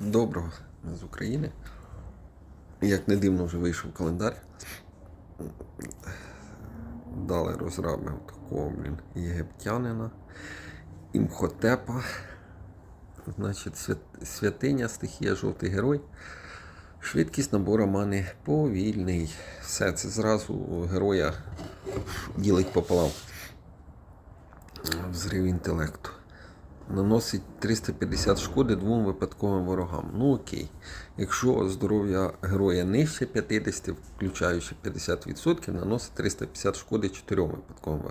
Доброго з України. Як не дивно, вже вийшов календар. Дали розраби такого, блін, єгиптянина, імхотепа. Значить, святиня, стихія, жовтий герой. Швидкість набору мани повільний. Все, це зразу героя ділить пополам. Взрив інтелекту. Наносить 350 шкоди двом випадковим ворогам. Ну окей. Якщо здоров'я героя нижче 50, включаючи 50%, наносить 350 шкоди чотирьом випадковим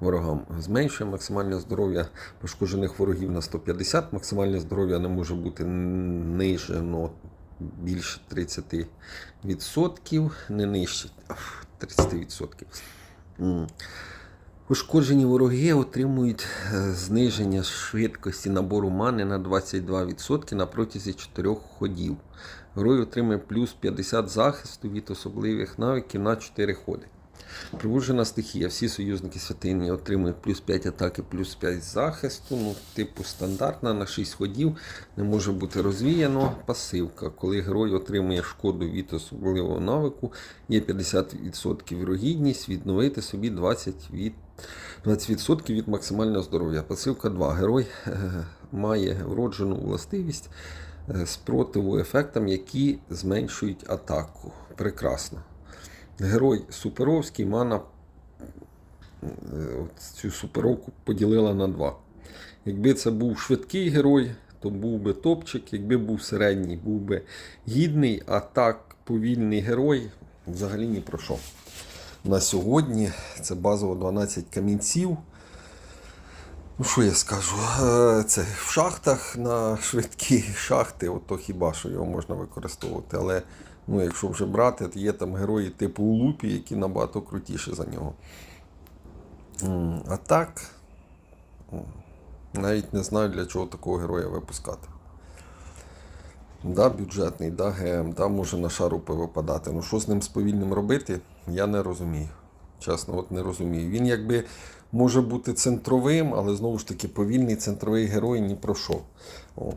ворогам. Зменшує максимальне здоров'я пошкоджених ворогів на 150. Максимальне здоров'я не може бути ниже, но більше 30%, не нижче 30%. Ушкоджені вороги отримують е, зниження швидкості набору мани на 22% на протязі 4 ходів. Герой отримує плюс 50 захисту від особливих навиків на 4 ходи. Привужена стихія. Всі союзники святині отримують плюс 5 атаки, плюс 5 захисту. Ну, типу стандартна на 6 ходів не може бути розвіяно. Пасивка. Коли герой отримує шкоду від особливого навику, є 50% вірогідність відновити собі 20% від 20% від максимального здоров'я. Пасивка 2. Герой е, має вроджену властивість е, спротиву ефектам, які зменшують атаку. Прекрасно. Герой суперовський мана е, цю суперовку поділила на два. Якби це був швидкий герой, то був би топчик, якби був середній, був би гідний, а так повільний герой взагалі ні про що. На сьогодні це базово 12 камінців. Ну, що я скажу? Е, Це в шахтах на швидкі шахти, ото хіба що його можна використовувати. Але ну, якщо вже брати, то є там герої типу Улупі, які набагато крутіші за нього. А так, навіть не знаю, для чого такого героя випускати. Да, бюджетний, да, ГМ, да, може на шарупи випадати. Ну що з ним з повільним робити, я не розумію. Чесно, от не розумію. Він якби може бути центровим, але знову ж таки повільний центровий герой ні про що. О,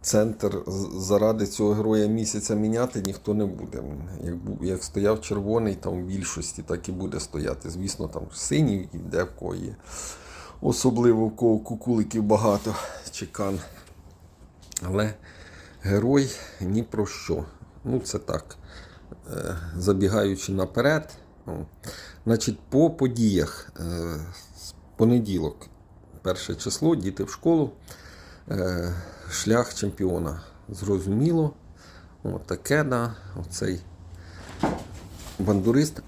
центр заради цього героя місяця міняти ніхто не буде. Як, як стояв червоний, там в більшості так і буде стояти. Звісно, там синій де в кого є. Особливо в кого кукуликів багато, чекан. Але герой ні про що. Ну, це так. Е, Забігаючи наперед. О. Значить, по подіях. Е, з Понеділок, перше число, діти в школу. Е, Шлях чемпіона. Зрозуміло. О, таке, да. Оцей бандурист.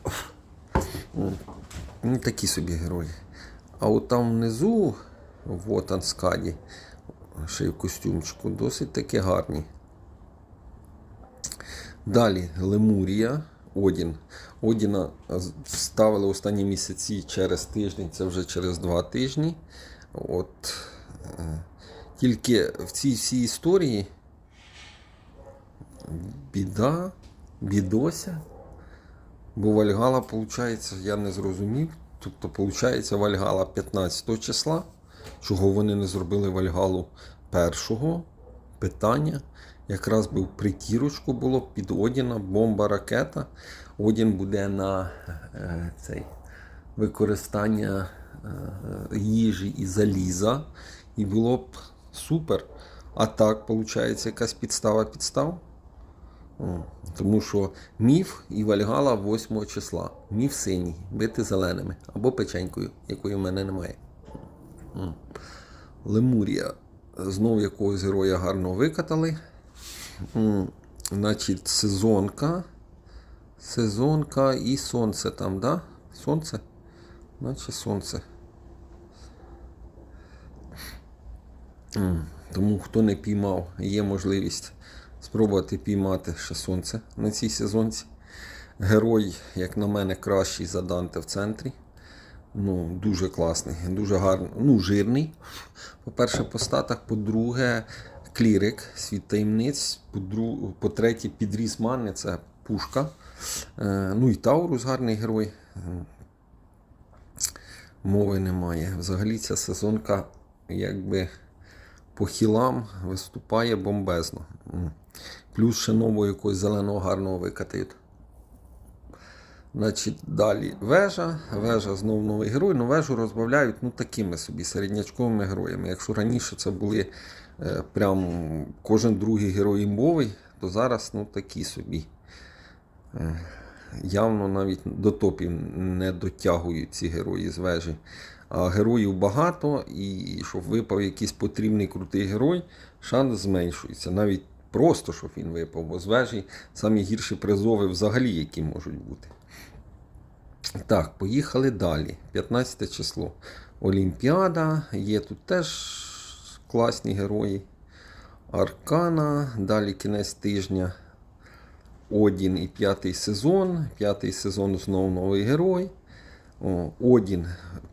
Ну, такі собі герої. А от там внизу, в Отанскаді, ще в костюмчику, досить таки гарні. Далі Лемурія, Одін. Одіна ставили останні місяці через тиждень, це вже через два тижні. От, е, тільки в цій всій історії біда, бідося. Бо Вальгала, виходить, я не зрозумів. Тобто, виходить, Вальгала 15 числа. Чого вони не зробили Вальгалу першого питання. Якраз би в притірочку було під Одіна, бомба ракета. Одін буде на е, цей використання е, їжі і заліза. І було б супер. А так, виходить, якась підстава підстав. Тому що міф і Вальгала 8 числа. Міф синій, бити зеленими або печенькою, якої в мене немає. Лемурія. Знову якогось героя гарно викатали. Значить, сезонка. Сезонка і сонце там, да? Сонце? Наче сонце. Тому хто не піймав, є можливість спробувати піймати ще сонце на цій сезонці. Герой, як на мене, кращий за Данте в центрі. Ну, дуже класний, дуже гарний, ну, жирний. По-перше, по статах, по-друге, клірик, світ таємниць, по-третє, підріс мани, це пушка. Е, ну і Таурус гарний герой. Мови немає. Взагалі ця сезонка якби по хілам виступає бомбезно. Плюс ще нового якогось зеленого гарного викатають. Значить, далі вежа. Вежа знову новий герой. Ну, вежу розбавляють ну, такими собі середнячковими героями. Якщо раніше це були е, прям кожен другий герой імбовий, то зараз ну, такі собі. Е, явно навіть до топів не дотягують ці герої з вежі. А героїв багато, і щоб випав якийсь потрібний крутий герой, шанс зменшується. Навіть просто, щоб він випав, бо з вежі самі гірші призови взагалі, які можуть бути. Так, поїхали далі. 15 число. Олімпіада. Є тут теж класні герої. Аркана. Далі кінець тижня. Одін і п'ятий сезон. П'ятий сезон знову новий герой. Одін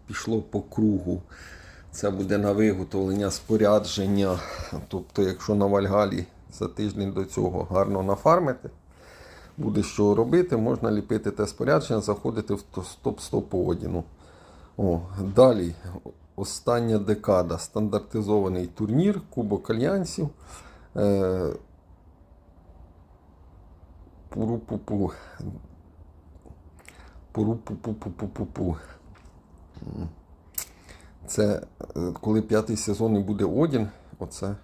пішло по кругу. Це буде на виготовлення спорядження. Тобто, якщо на Вальгалі за тиждень до цього гарно нафармити, буде що робити, можна ліпити те спорядження, заходити в стоп-стоп по Одіну. Далі остання декада. Стандартизований турнір, Кубок Альянсів. Е, Пуру-пу-пу. Пуру-пу-пу-пу-пу-пу. Це е, коли п'ятий сезон і буде Одін, оце,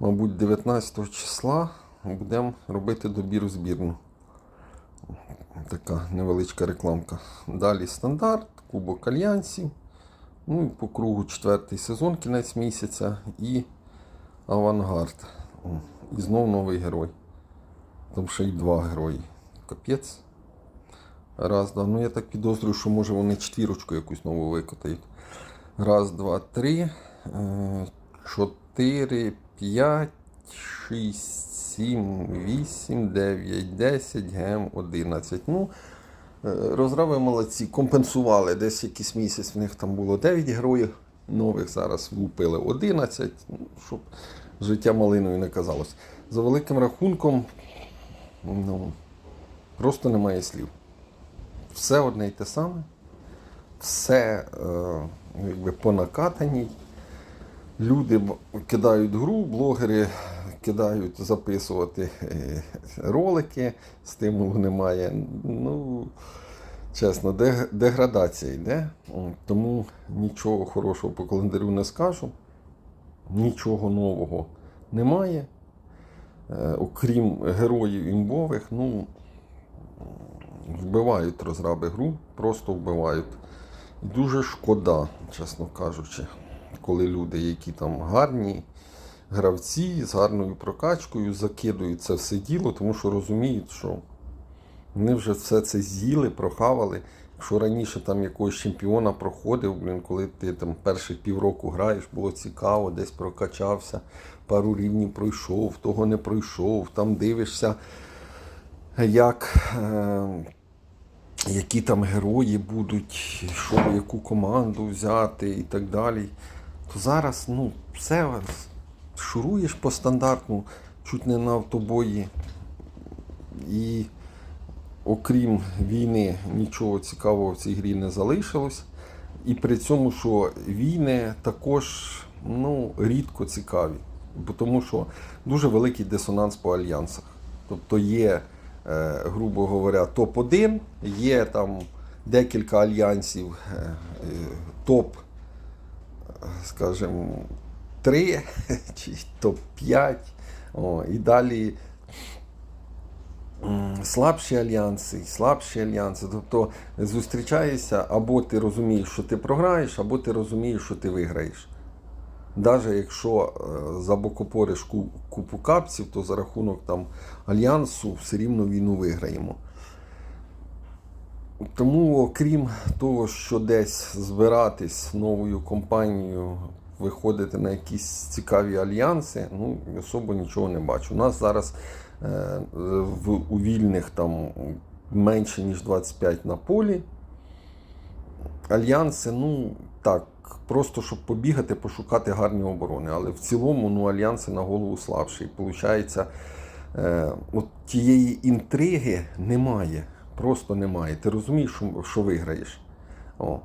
мабуть, 19 числа будемо робити добір у збірну. Така невеличка рекламка. Далі стандарт, Кубок Альянсів. Ну і по кругу четвертий сезон, кінець місяця і Авангард. І знов новий герой. Там ще й два герої. Капець. Раз, два. Ну я так підозрюю, що може вони четвірочку якусь нову викотають. Раз, два, три, е, чотири, п'ять, шість, сім, вісім, дев'ять, десять, гем, одинадцять. Ну, е, розраби молодці, компенсували. Десь якийсь місяць в них там було 9 героїв нових, зараз влупили 11, ну, щоб життя малиною не казалось. За великим рахунком, ну, просто немає слів. Все одне й те саме, все е, якби по накатаній. Люди кидають гру, блогери кидають записувати е, ролики, стимулу немає. Ну, чесно, деградація йде. Тому нічого хорошого по календарю не скажу. Нічого нового немає. Е, Окрім героїв імбових, ну, вбивають розраби гру, просто вбивають. Дуже шкода, чесно кажучи, коли люди, які там гарні гравці з гарною прокачкою, закидують це все діло, тому що розуміють, що вони вже все це з'їли, прохавали. Якщо раніше там якогось чемпіона проходив, блін, коли ти там перших півроку граєш, було цікаво, десь прокачався, пару рівнів пройшов, того не пройшов, там дивишся, як. Е- які там герої будуть, що, яку команду взяти і так далі. То зараз ну, все шуруєш по стандартну, чуть не на автобої. І окрім війни нічого цікавого в цій грі не залишилось. І при цьому, що війни також ну, рідко цікаві, тому що дуже великий дисонанс по альянсах. Тобто є е, грубо говоря, топ-1, є там декілька альянсів, е, е, топ, скажімо, 3 чи топ-5. О, і далі слабші альянси, слабші альянси. Тобто зустрічаєшся, або ти розумієш, що ти програєш, або ти розумієш, що ти виграєш. Навіть якщо е, забокопориш ку- купу капців, то за рахунок там альянсу все рівно війну виграємо. Тому, окрім того, що десь збиратись новою компанією, виходити на якісь цікаві альянси, ну особо нічого не бачу. У нас зараз е, в, у вільних там менше ніж 25 на полі. Альянси, ну так, просто щоб побігати, пошукати гарні оборони. Але в цілому ну, альянси на голову слабші. І виходить, е, от тієї інтриги немає. Просто немає. Ти розумієш, що, виграєш. О.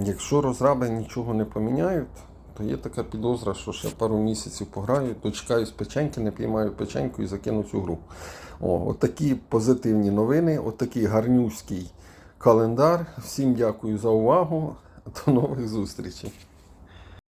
Якщо розраби нічого не поміняють, то є така підозра, що ще пару місяців пограю, дочекаюсь печеньки, не піймаю печеньку і закину цю гру. О, от такі позитивні новини, от гарнюський календар. Всім дякую за увагу. До нових зустрічей.